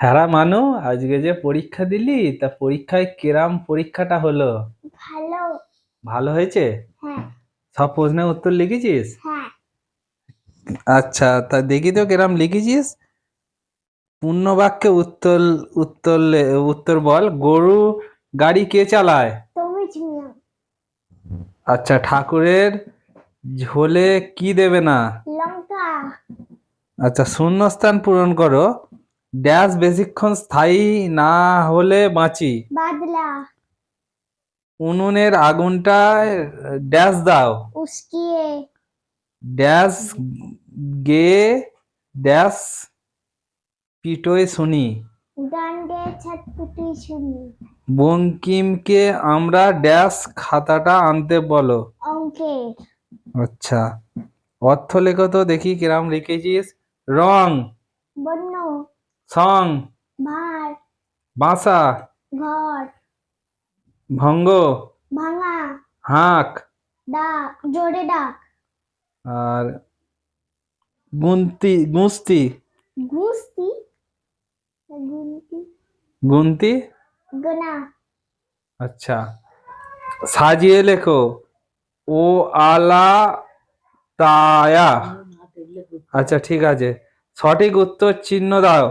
হ্যাঁ মানু আজকে যে পরীক্ষা দিলি তা পরীক্ষায় কিরাম পরীক্ষাটা হলো? ভালো। ভালো হয়েছে? হ্যাঁ। সব প্রশ্নের উত্তর লিখেছিস? হ্যাঁ। আচ্ছা তা দেখি তো কিরাম লিখেছিস? পূর্ণ বাক্যে উত্তর উত্তর উত্তর বল গরু গাড়ি কে চালায়? তুমি আচ্ছা ঠাকুরের ঝোলে কি দেবে না? লঙ্কা। আচ্ছা শূন্যস্থান পূরণ করো। ড্যাশ বেশিক্ষণ স্থায়ী না হলে বাঁচি বাদলা উনুনের আগুনটায় ড্যাশ দাও উস্কিয়ে ড্যাশ গে ড্যাশ পিটোয় শুনি ডান্ডে ছটপুটি শুনি বঙ্কিমকে আমরা ড্যাশ খাতাটা আনতে বলো অঙ্কে আচ্ছা অর্থ লেখো তো দেখি কিরাম লিখেছিস রং বন্য সং। ভার বাসা। ঘর। ভঙ্গ। ভাঙা। হাঁক। ডাক। জোরে ডাক। আর গুন্তি গুস্তি গুস্তি গুন্তি? গুন্তি? গোনা। আচ্ছা। সাজিয়ে লেখো। ও আলা তায়া। আচ্ছা ঠিক আছে। সঠিক উত্তর চিহ্ন দাও।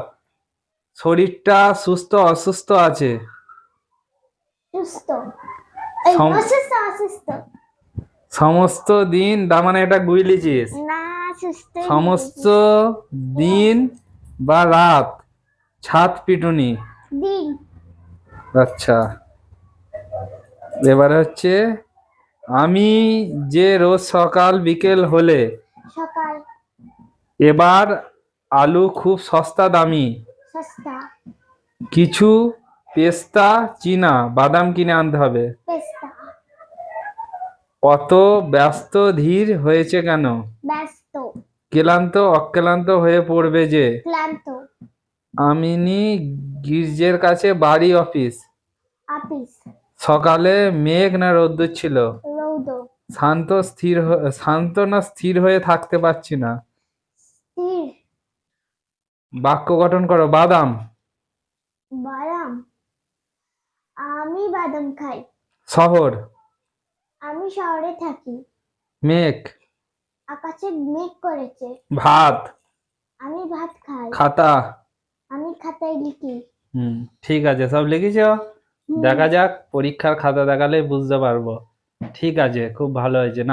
শরীরটা সুস্থ অসুস্থ আছে? সুস্থ। সম- অসুস্থ অসুস্থ। সমস্ত দিন তার মানে এটা গুইলিছিস না সুস্থ সমস্ত দিন বা রাত? ছাদ পিটুনি? দিন। আচ্ছা। এবারে হচ্ছে আমি যে রোজ সকাল বিকেল হলে সকাল। এবার আলু খুব সস্তা দামি। সস্তা কিছু পেস্তা চীনা বাদাম কিনে আনতে হবে। পেস্তা। অত ব্যস্ত ধীর হয়েছে কেন? ব্যস্ত। ক্লান্ত অক্লান্ত হয়ে পড়বে যে। ক্লান্ত। আমিনি গির্জের কাছে বাড়ি অফিস। সকালে মেঘ না রোদ্দুর ছিল? শান্ত স্থির শান্ত না স্থির হয়ে থাকতে পারছি না। বাক্য গঠন করো বাদাম। বাদাম। আমি বাদাম খাই। শহর। আমি শহরে থাকি। মেঘ। আকাশে মেঘ করেছে। ভাত। আমি ভাত খাই। খাতা। আমি খাতায় লিখি। হুম ঠিক আছে সব লিখেছ। দেখা যাক পরীক্ষার খাতা দেখালে বুঝতে পারব। ঠিক আছে খুব ভালো হয়েছে না?